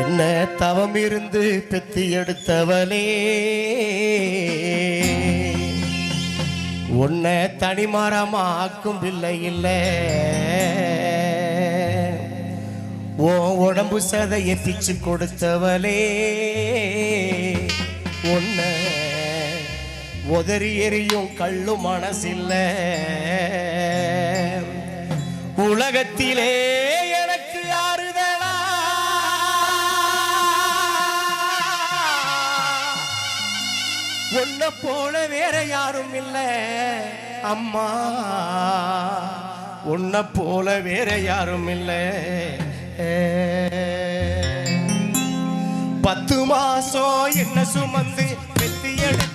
என்ன தவம் இருந்து பெத்தி எடுத்தவளே உன்னை தனிமரமாக்கும் பிள்ளை இல்லை. உன் உடம்பு சதையை பிச்சு கொடுத்தவளே. உன்னை உதறி எறியும் கள்ளு மனசில்ல. உலகத்திலே உன்னை போல வேற யாரும் இல்ல. அம்மா உன்னை போல வேற யாரும் இல்ல. பத்து மாசம் என்ன சுமந்து வெத்தி எடுத்து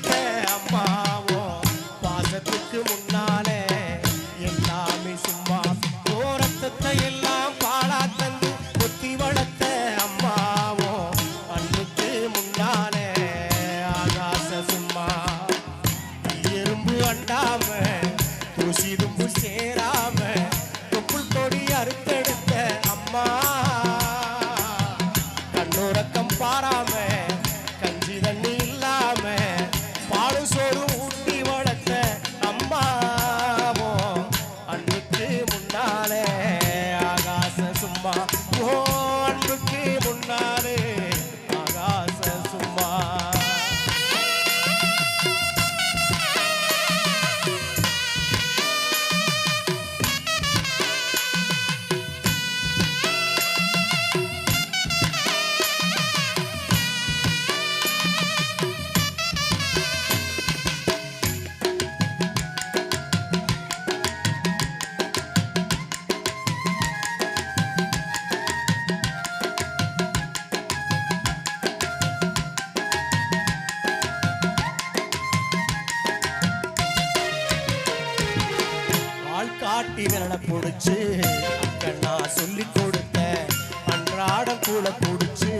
ஆள் காட்டி விரல புடிச்சு அக்கண்ணா சொல்லி கொடுத்த அன்றாடம் கூட பிடிச்சு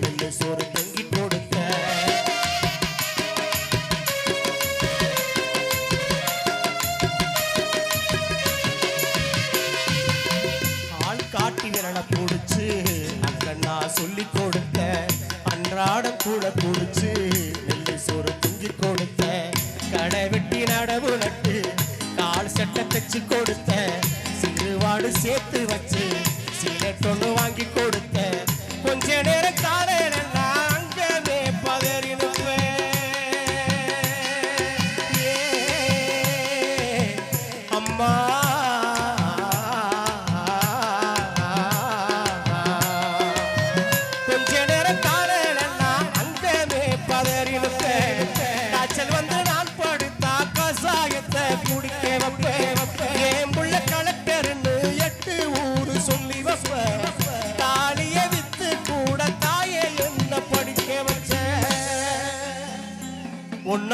நெல்லு சோறு தங்கி கொடுத்த. ஆள் காட்டி விரல புடிச்சு அக்கண்ணா சொல்லி கொடுத்த அன்றாடம் கூட பிடிச்சு சட்டை கொடுத்த சிறுவாடு சேர்த்து வச்சு சில தொண்ணு வாங்கி கொடுத்த கொஞ்ச நேரம் காலையில்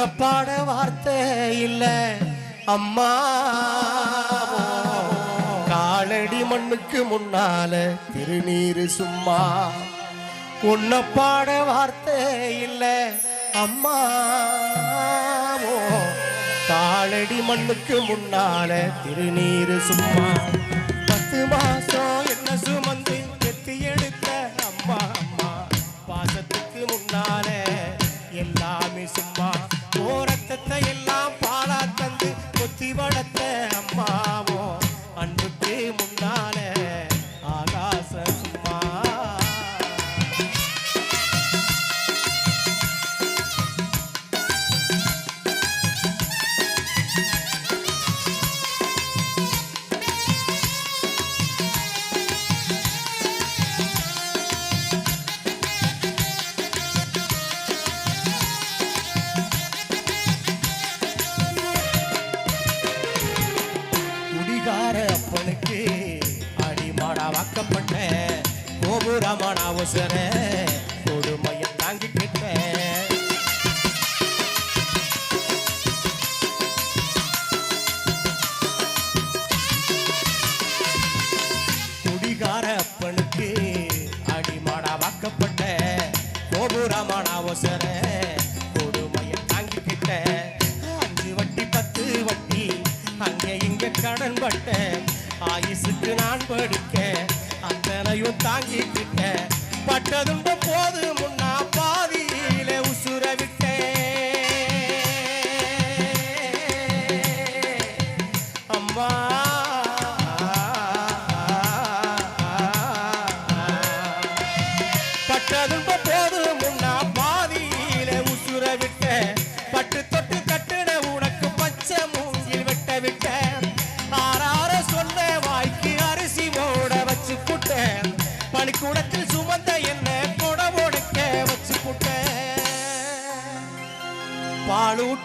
உன்னை பாட வார்த்தை இல்லை. அம்மா காலடி மண்ணுக்கு முன்னால திருநீர் சும்மா. உன்னை பாட வார்த்தை இல்லை. அம்மா காலடி மண்ணுக்கு முன்னால திருநீர் சும்மா. பத்து மாசம் என்ன சுமந்து கஷ்டப்பட்ட கோபுரமான அவசர கொடுமையை தாங்கிக்கிட்ட குடிகார அப்பனுக்கு அடிமாடா வாக்கப்பட்ட கோபுரமான அவசர கொடுமையை தாங்கிக்கிட்ட அஞ்சு வட்டி பத்து வட்டி அங்கே இங்கே கடன் பட்ட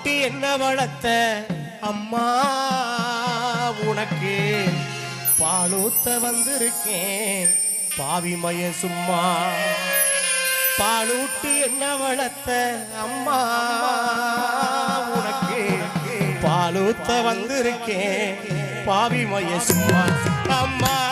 போட்டு என்ன வளர்த்த? அம்மா உனக்கு பாலூத்த வந்திருக்கேன். பாவிமய சும்மா. பாலூட்டி என்ன வளர்த்த? அம்மா உனக்கு பாலூத்த வந்திருக்கேன். பாவிமய சும்மா. அம்மா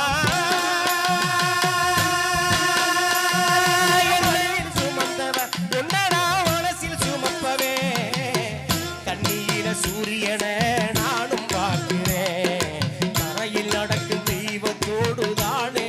அன்போடுதானே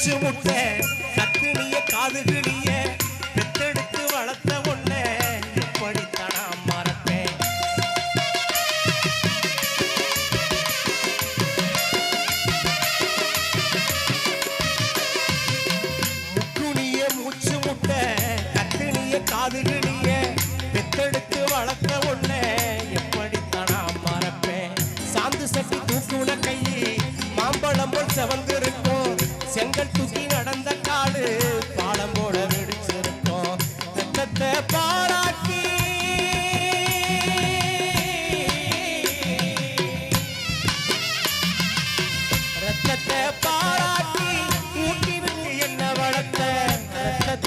அச்சு முட்டை சத்துனிய காதுகளிய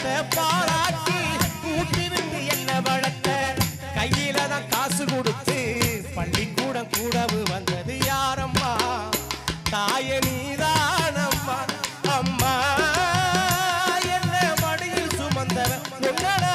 வளர்த்த பாராட்டி கூட்டிருந்து என்ன வளர்த்த கையில தான் காசு கொடுத்து பள்ளிக்கூடம் கூடவு வந்தது யாரம்மா? தாய நீதானம்மா. அம்மா என்ன மடியில் சுமந்தவன். என்னடா